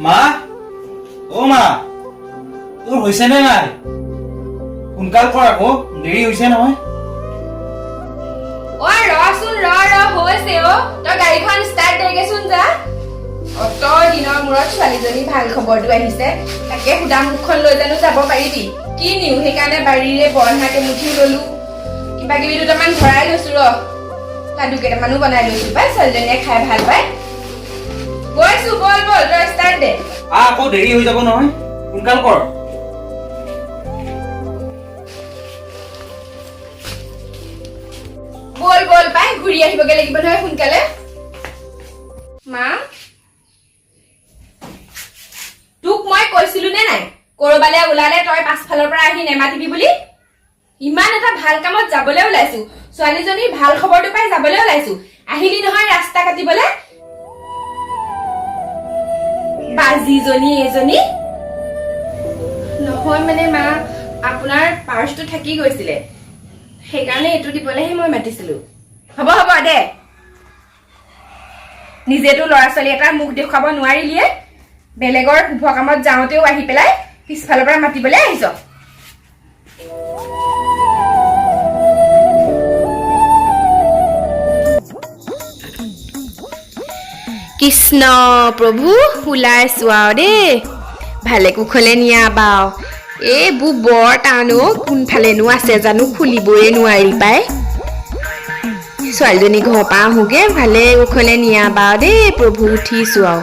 মা? অ মা। তোৰ হৈছে নে নাই? সোনকাল কৰ আকৌ দেৰি হৈছে নহয়। ছোৱালীজনী ভাল খবৰটো আহিছে। তাকে সুদা মুখখন লৈ জানো যাব পাৰিবি। কি নিও সেইকাৰণে বাৰীৰে বৰহাকে মুঠি ললো। কিবা কিবি দুটামান ভৰাই লৈছো ৰ। লাডু কেইটামানো বনাই লৈছো। পাই ছোৱালীজনীয়ে খাই ভাল পায়। গৈছো বল বল তই ষ্টাৰ্ট দে। আহ আকৌ দেৰি হৈ যাব নহয়। সোনকাল কৰ। বল বল পাই ঘূৰি আহিবগে লাগিব নহয় সোনকালে। মা তোক মই কৈছিলো নে নাই? কৰবালে ওলালে তই পাছফালৰ পৰা আহি নেমাতিবি বুলি? ইমান এটা ভাল কামত যাবলৈ ওলাইছো। ছোৱালীজনীৰ ভাল খবৰটো পাই যাবলৈ ওলাইছো। আহিলি নহয় ৰাস্তা কাটিবলে? বাজিজনী এজনী? নহয় মানে মা আপোনাৰ পাৰ্চটো থাকি গৈছিলে। সেইকাৰণে এইটো দিবলৈহে মই মাতিছিলো। হ'ব হ'ব দে। নিজেতো ল'ৰা ছোৱালী এটাৰ মুখ দেখুৱাব নোৱাৰিলিয়ে। বেলেগৰ শুভ কামত যাওঁতেও আহি পেলাই পিছফালৰ পৰা মাতিবলৈ আহিছ। কৃষ্ণ প্ৰভু ওলাইছো আৰু দেই। ভালে কুশলে নিয়া বাও। এইবোৰ বৰ টান অ' কোনফালেনো আছে জানো খুলিবই নোৱাৰি পাই। ছোৱালীজনী ঘৰৰ পৰা আহোগে ভালে কুশলে নিয়া বাও দেই প্ৰভু উঠিছো আৰু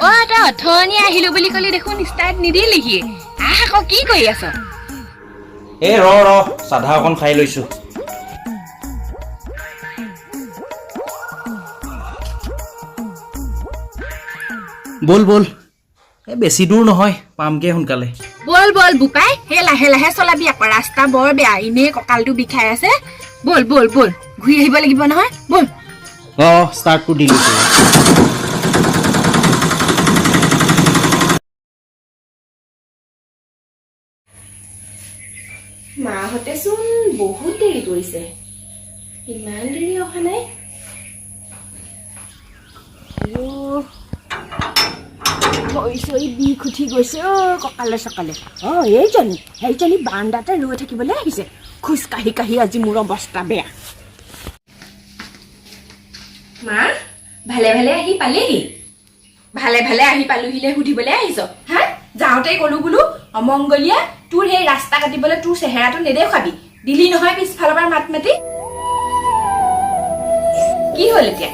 অ তই অথনি আহিলো বুলি ক'লি দেখোন ষ্টাৰ্ট নিদিলিহি। আহ আকৌ কি কৰি আছ? এ ৰ ৰ চাধা অকণ খাই লৈছো। ব'ল ব'ল। বেছি দূৰ নহয় পামগে সোনকালে। বল বল বোপাই সেই লাহে লাহে চলাবি আকৌ। ৰাস্তা বৰ বেয়া। এনেই কঁকালটো বিষাই আছে। বল বল বল। ঘূৰি আহিব লাগিব নহয়। বল। অ ষ্টাৰ্টটো দি লৈছো মাহঁতে চোন বহুত দেৰি কৰিছে। ইমান দেৰি অহা নাই। ভৰি চৰি বিষ উঠি গৈছে অ কঁকালে চকালে। অ এইজনী সেইজনী বাৰাণ্ডাতে ৰৈ থাকিবলৈ আহিছে। খোজ কাঢ়ি কাঢ়ি আজি মোৰ অৱস্থা বেয়া। মা ভালে ভালে আহি পালেহি? ভালে ভালে আহি পালোহিলে সুধিবলৈ আহিছ। হা যাওঁতে ক'লো বোলো অমংগলীয়া তোৰ সেই ৰাস্তা কাটিবলৈ তোৰ চেহেৰাটো নেদেখুৱাবি। দিলি নহয় পিছফালৰ পৰা মাত মাতি। কি হ'ল এতিয়া?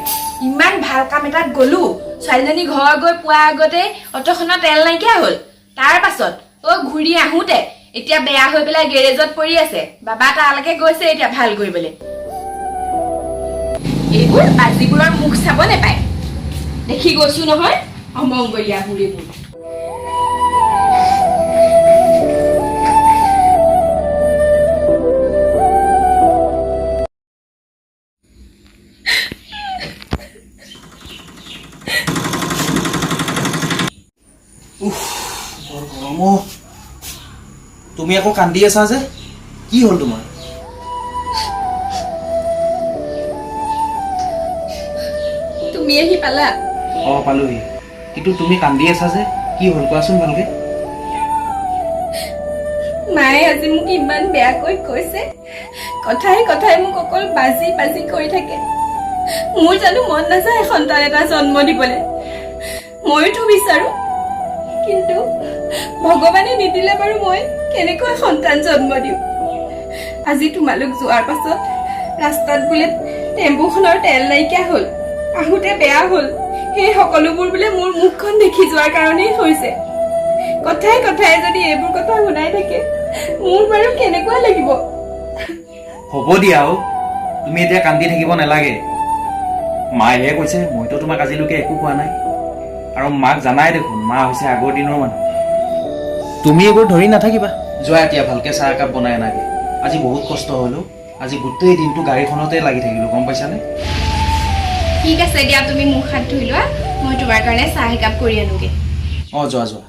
ইমান ভালো কাম এটাত গলো। ছোৱালীজনী ঘৰ গৈ পোৱাৰ আগতে অট'খনৰ তেল নাইকিয়া হ'ল। তাৰ পাছত অ ঘূৰি আহোতে এতিয়া বেয়া হৈ পেলাই গেৰেজত পৰি আছে। বাবা তালৈকে গৈছে এতিয়া ভাল কৰিবলৈ। এইবোৰ বাজিবোৰৰ মুখ চাব নেপায়। দেখি গৈছো নহয় অমংগলীয়া বুঢ়ীবোৰ। তুমি আকৌ কান্দি আছা যে কি হ'ল তোমাৰ তুমি আহি পালা অ পালোহি কিন্তু তুমি কান্দি আছা যে কি হ'ল কোৱাচোন ভালকে মায়ে আজি মোক ইমান বেয়াকৈ কৈছে কথাই কথাই মোক অকল বাজি বাজি কৰি থাকে মোৰ জানো মন নাযায় সন্তান এটা জন্ম দিবলৈ ময়োতো বিচাৰো কিন্তু ভগৱানে নিদিলে বাৰু মই কেনেকৈ সন্তান জন্ম দিওঁ আজি তোমালোক যোৱাৰ পাছত ৰাস্তাত বোলে টেম্পুখনৰ তেল নাইকিয়া হ'ল আহোঁতে বেয়া হ'ল সেই সকলোবোৰ বোলে মোৰ মুখখন দেখি যোৱাৰ কাৰণেই হৈছে। কথাই কথাই যদি এইবোৰ কথা শুনাই থাকে মোৰ বাৰু কেনেকুৱা লাগিব? হ'ব দিয়া অ তুমি এতিয়া কান্দি থাকিব নালাগে। মায়েহে কৈছে মইতো তোমাক আজিলৈকে একো কোৱা নাই। আৰু মাক জানাই দেখোন মা হৈছে আগৰ দিনৰ মানুহ। তুমি এইবোৰ ধৰি নাথাকিবা। যোৱা এতিয়া ভালকে চাহ একাপ বনাই আনাগে আজি বহুত কষ্ট হলো। আজি গোটেই দিনটো গাড়ীখনতে লাগি থাকিলো গম পাইছানে? ঠিক আছে দিয়া তুমি মুখ হাত ধুই লোৱা মই তোমাৰ কাৰণে চাহ একাপ কৰি আনোগে। অঁ যোৱা যোৱা।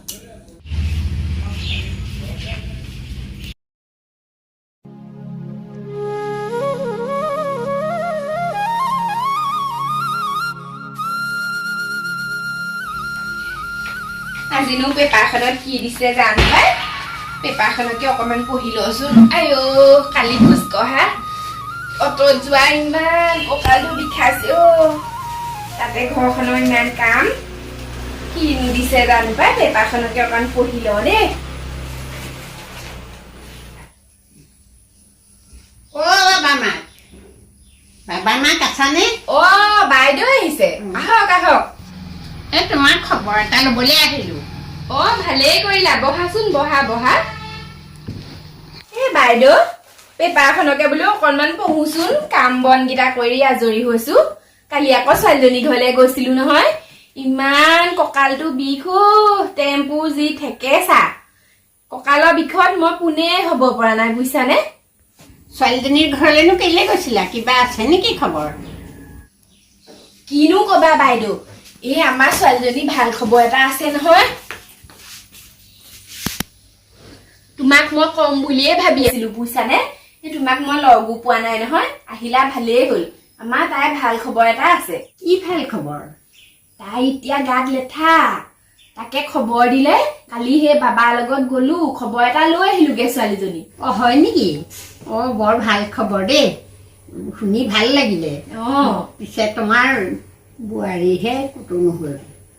আজিনো পেপাৰখনত কি দিছে জানো পাই? পেপাৰখনকে অকণমান পঢ়ি লওঁচোন আইঅ কালি খোজ কঢ়া অটত যোৱা ইমান কঁকালটো বিষাইছে অ' তাতে ঘৰখনৰ ইমান কাম কিনো দিছে জানো পাই পেপাৰখনকে অকণমান পঢ়ি লওঁ দেই অ' বাবা মাক বাবা মাক আছানে অ' বাইদেউ আহিছে আহক আহক এই তোমাৰ খবৰ এটা ল'বলৈ আহিলোঁ অ' ভালেই কৰিলা। বহাচোন বহা বহা। এই বাইদেউ পেপাৰখনকে বোলো অকণমান পঢ়োচোন। কাম বনকেইটা কৰি আজৰি হৈছো। কালি আকৌ ছোৱালীজনী ঘৰলৈ গৈছিলো নহয়। ইমান কঁকালটো বিষ টেম্পু যি থেকেচা। কঁকালৰ বিষত মই পোনে হ'ব পৰা নাই বুজিছানে? ছোৱালীজনীৰ ঘৰলৈনো কেলৈ গৈছিলা? কিবা আছে নেকি খবৰ? কিনো কবা বাইদেউ। এই আমাৰ ছোৱালীজনী ভাল খবৰ এটা আছে নহয়। তোমাক মই কম বুলিয়ে ভাবি আছিলো বুজিছানে? এই তোমাক মই লগো পোৱা নাই নহয় আহিলা ভালেই হ'ল। আমাৰ তাই ভাল খবৰ এটা আছে। কি ভাল খবৰ? তাই এতিয়া গাত লেঠা। তাকে খবৰ দিলে কালি সেই বাবাৰ লগত গলো খবৰ এটা লৈ আহিলোগে ছোৱালীজনী। অ' হয় নেকি? অ' বৰ ভাল খবৰ দেই। শুনি ভাল লাগিলে। অ। পিছে তোমাৰ বোৱাৰীহে কুতো নহ'ল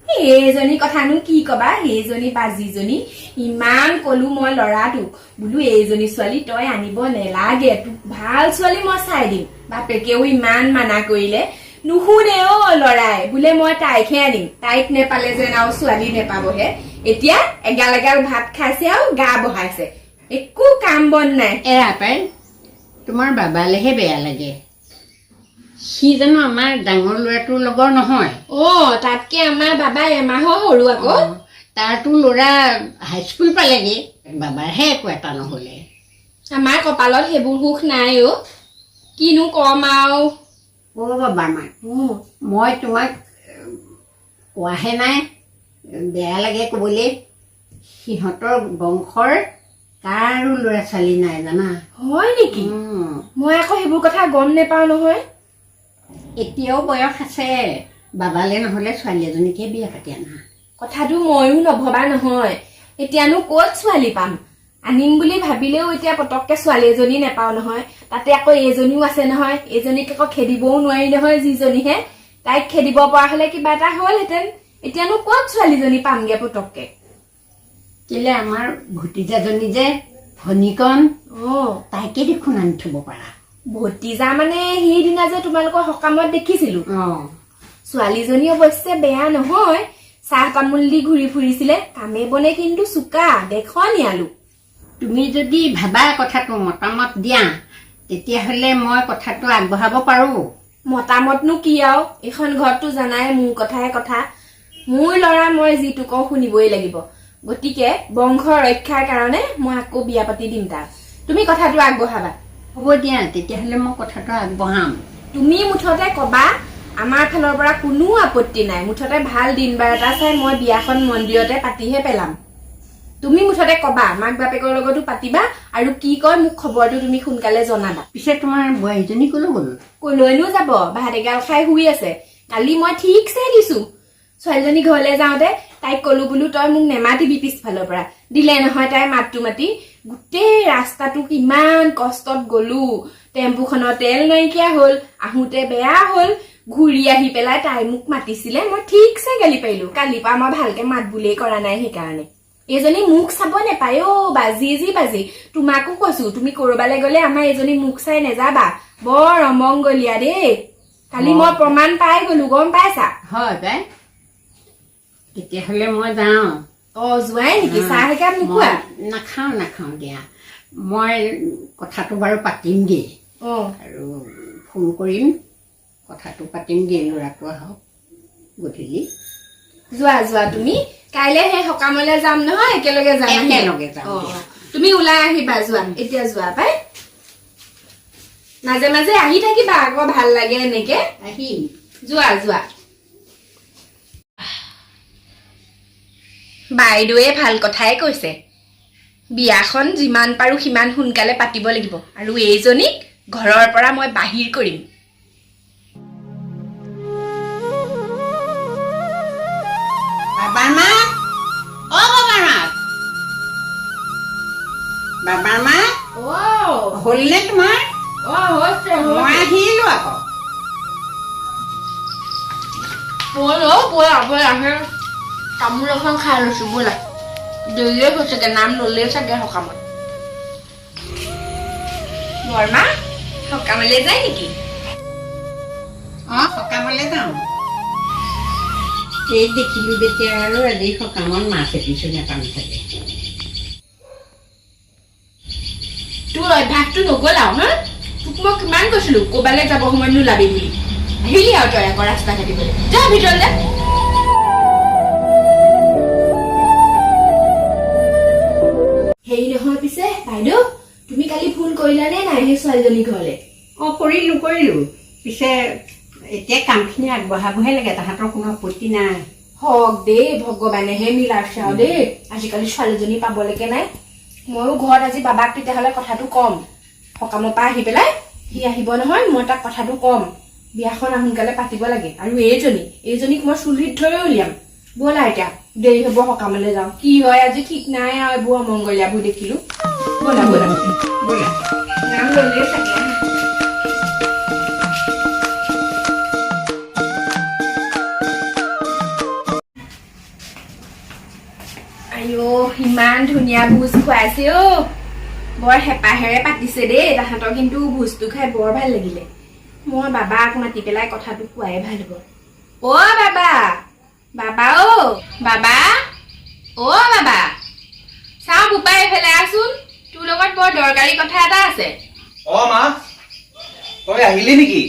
এইজনী কথানো কি কবা? এইজনী বাজিজনী ইমান কলো মই ল'ৰাটোক। বোলো এইজনী ছোৱালী তই আনিব নেলাগে তোক। ভাল ছোৱালী মই চাই দিম। বাপেকেও ইমান মানা কৰিলে। নুশুনে অ ল'ৰাই। বোলে মই তাইকহে আনিম। তাইক নেপালে যেন আৰু ছোৱালী নেপাবহে। এতিয়া এগাল এগাল ভাত খাইছে আৰু গা বহাইছে। একো কাম বন নাই। এৰা পাই তোমাৰ বাবালেহে বেয়া লাগে। সি জানো আমাৰ ডাঙৰ ল'ৰাটোৰ লগৰ নহয়। অ তাতকে আমাৰ বাবাই এমাহৰ সৰু আকৌ। তাৰতো ল'ৰা হাইস্কুল পালেগে বাবাৰহে একো এটা নহ'লে। আমাৰ কপালত সেইবোৰ সুখ নাই অ। কিনো কম আৰু। অ' বাবা মাক মই তোমাক কোৱাহে নাই বেয়া লাগে ক'বলৈ। সিহঁতৰ বংশৰ কাৰো ল'ৰা ছোৱালী নাই জানা। হয় নেকি? মই আকৌ সেইবোৰ কথা গম নেপাওঁ নহয়। এতিয়াও বয়স আছে। বাবালে নহ'লে ছোৱালী এজনীকে বিয়া পাতি আনা। কথাটো ময়ো নভবা নহয়। এতিয়ানো ক'ত ছোৱালী পাম? আনিম বুলি ভাবিলেও এতিয়া পতককে ছোৱালী এজনী নেপাওঁ নহয়। তাতে আকৌ এইজনীও আছে নহয়। এইজনীক আকৌ খেদিবও নোৱাৰি নহয় যিজনীহে। তাইক খেদিব পৰা হলে কিবা এটা হ'লহেঁতেন। এতিয়ানো ক'ত ছোৱালীজনী পামগে পতককে? কেলে আমাৰ ভতিজাজনী যে ভনীকণ? অ। তাইকে দেখোন আনি থ'ব পাৰা। ভতিজা মানে সেইদিনা যে তোমালোকৰ সকামত দেখিছিলো। ছোৱালীজনী অৱশ্যে বেয়া নহয় চাহ তামোল দি ঘূৰি ফুৰিছিলে কামে বনে কিন্তু চোকা দেখনিয়ালো তুমি যদি ভাবা কথাটো মতামত দিয়া তেতিয়াহ'লে মই কথাটো আগবঢ়াব পাৰোঁ। মতামতনো কি আৰু? এইখন ঘৰততো জানাই মোৰ কথাই কথা। মোৰ ল'ৰা মই যিটো কওঁ শুনিবই লাগিব। গতিকে বংশ ৰক্ষাৰ কাৰণে মই আকৌ বিয়া পাতি দিম তাক। তুমি কথাটো আগবঢ়াবা। হ'ব দিয়া তেতিয়াহ'লে মই কথাটো আগবঢ়াম। তুমি মুঠতে কবা আমাৰ ফালৰ পৰা কোনো আপত্তি নাই। মুঠতে ভাল দিন বাৰ এটা চাই মই বিয়াখন মন্দিৰতে পাতিহে পেলাম। তুমি মুঠতে কবা মাক বাপেকৰ লগতো পাতিবা আৰু কি কয় মোক খবৰটো তুমি সোনকালে জনাবা। পিছে তোমাৰ বোৱাৰীজনী ক'লৈ গ'ল? কলৈনো যাব ভাত এগাল খাই শুই আছে। কালি মই ঠিকছে দিছো। ছোৱালীজনী ঘৰলৈ যাওঁতে তাইক কলো বোলো তই মোক নেমাতিবি পিছফালৰ পৰা। দিলে নহয় তাই মাতটো মাতি গোটেই ৰাস্তাটো কিমান কষ্টত গলো। টেম্পুখনৰ তেল নাইকিয়া হ'ল আহোঁতে বেয়া হ'ল। ঘূৰি আহি পেলাই তাই মোক মাতিছিলে মই ঠিকছে গালি পাৰিলো। কালিৰ পৰা মই ভালকে মাত বুলিয়েই কৰা নাই সেইকাৰণে। এইজনী মুখ চাব নেপায় অ বাজি যি বাজি। তোমাকো কৈছো তুমি কৰবালৈ গলে আমাৰ এইজনী মুখ চাই নেযাবা। বৰ অমংগলীয়া দেই। কালি মই প্ৰমাণ পাই গলো গম পাইছা? হয় পাই। তেতিয়াহ'লে মই যাওঁ। অ যোৱাই নেকি? চাহ একাপ নোখোৱা? মই নাখাওঁ নাখাওঁ দিয়া। মই কথাটো বাৰু পাতিমগৈ অ। আৰু ফোন কৰিম। কথাটো পাতিমগৈ ল'ৰাটো আহক গধূলি। যোৱা যোৱা। তুমি কাইলে সেই সকামলৈ যাম নহয় একেলগে যাম। একেলগে যাম। তুমি ওলাই আহিবা যোৱা। এতিয়া যোৱা পাই। মাজে মাজে আহি থাকিবা আকৌ ভাল লাগে এনেকে। আহিম। যোৱা যোৱা। বাইদেৱে ভাল কথাই কৈছে। বিয়াখন যিমান পাৰোঁ সিমান সোনকালে পাতিব লাগিব আৰু এইজনীক ঘৰৰ পৰা মই বাহিৰ কৰিম। বাবাৰ মা হ'লনে তোমাৰ? তামোল এখন খাই লৈছোঁ ব'লা। দেৰিয়ে হৈছেগে নাম ল'লেই চাগে সকামত। বৰমা সকামলৈ যায় নেকি? অঁ সকামলৈ যাওঁ। এই দেখিলো যেতিয়া আৰু আজি সকামত মাছ এপিছো নাপাম চাগে। তোৰ অভ্যাসটো নগ'ল আৰু হা? তোক মই কিমান কৈছিলো ক'ৰবালৈ যাব সময়ত নোলাবি বুলি। আহিলি আৰু তই আকৌ ৰাস্তা কাটিবলৈ যা ভিতৰলৈ। হেৰি নহয় পিছে? বাইদেউ তুমি কালি ফোন কৰিলানে নাই সেই ছোৱালীজনী ঘৰলৈ? অঁ কৰিলোঁ কৰিলোঁ। পিছে এতিয়া কামখিনি আগবঢ়াবহে লাগে তাহাঁতৰ কোনো আপত্তি নাই। হওক দেই ভগৱানেহে মিলাইছে আৰু দেই। আজিকালি ছোৱালীজনী পাবলৈকে নাই। ময়ো ঘৰত আজি বাবাক তেতিয়াহ'লে কথাটো ক'ম। সকামৰ পৰা আহি পেলাই সি আহিব নহয় মই তাক কথাটো ক'ম। বিয়াখন সোনকালে পাতিব লাগে। আৰু এইজনী এইজনীক মই চুলিত ধৰি উলিয়াম। ব'লা এতিয়া। দেৰি হ'ব সকামলৈ যাওঁ কি হয় আজি ঠিক নাই আৰু এইবোৰ অমংগলীয়াবোৰ দেখিলো। ব'লা ব'লা। ব'লা। নাম ল'লেই চাগে। আইঅ ইমান ধুনীয়া ভোজ খুৱাইছে অ। বৰ হেঁপাহেৰে পাতিছে দেই তাহাঁতৰ কিন্তু ভোজটো খাই বৰ ভাল লাগিলে। মই বাবাক মাতি পেলাই কথাটো কোৱাই ভাল হ'ব। অ' বাবা। বাবা অ' বাবা চাওঁ বোপাই এইফালে আছোন তোৰ লগত বৰ দৰকাৰী কথা এটা আছে অ মা তই আহিলি নেকি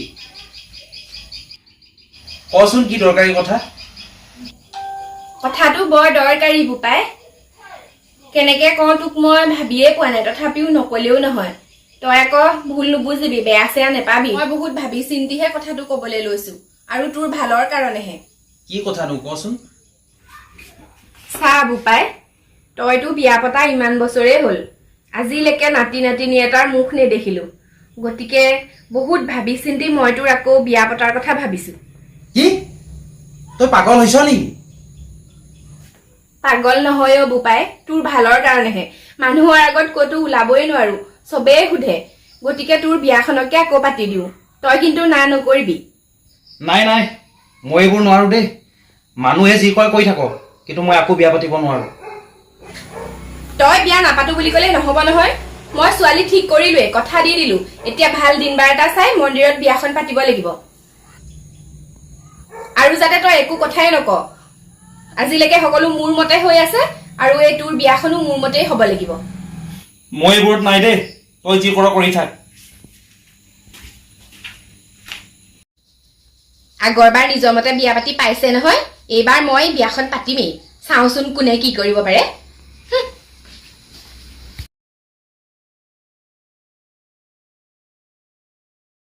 কচোন কি দৰকাৰী কথা কথাটো বৰ দৰকাৰী বোপাই কেনেকে কওঁ তোক মই ভাবিয়ে পোৱা নাই তথাপিও নকলেও নহয় তই আকৌ ভুল নুবুজিবি বেয়া চেয়া নেপাবি মই বহুত ভাবি চিন্তিহে কথাটো কবলৈ লৈছো আৰু তোৰ ভালৰ কাৰণেহে কি কথানো কচোন চা বোপাই তইতো বিয়া পতা ইমান বছৰেই হ'ল। আজিলৈকে নাতি নাতিনী এটাৰ মুখ নেদেখিলো। গতিকে বহুত ভাবি চিন্তি মই তোৰ আকৌ বিয়া পতাৰ কথা ভাবিছো। কি? তই পাগল হৈছ নেকি? পাগল নহয় অ' বোপাই তোৰ ভালৰ কাৰণেহে। মানুহৰ আগত ক'তো ওলাবই নোৱাৰো চবেই সোধে। গতিকে তোৰ বিয়াখনকে আকৌ পাতি দিওঁ। তই কিন্তু না নকৰিবি। নাই নাই মই এইবোৰ নোৱাৰো দেই। মানুহে যি কয় কৈ থাকক। কিন্তু মই আকৌ বিয়া পাতিব নোৱাৰো। তই বিয়া নাপাতো বুলি ক'লে নহ'ব নহয়। মই ছোৱালী ঠিক কৰিলোৱে কথা দি দিলো। এতিয়া ভাল দিন বাৰ এটা চাই মন্দিৰত বিয়াখন পাতিব লাগিব। আৰু যাতে তই একো কথাই নক। আজিলৈকে সকলো মোৰ মতে হৈ আছে আৰু এই তোৰ বিয়াখনো মোৰ মতেই হ'ব লাগিব। মই এইবোৰত নাই দেই। তই যি কৰ কৰি থাক। আগৰবাৰ নিজৰ মতে বিয়া পাতি পাইছে নহয়। এইবাৰ মই বিয়াখন পাতিমেই। চাওঁচোন কোনে কি কৰিব পাৰে।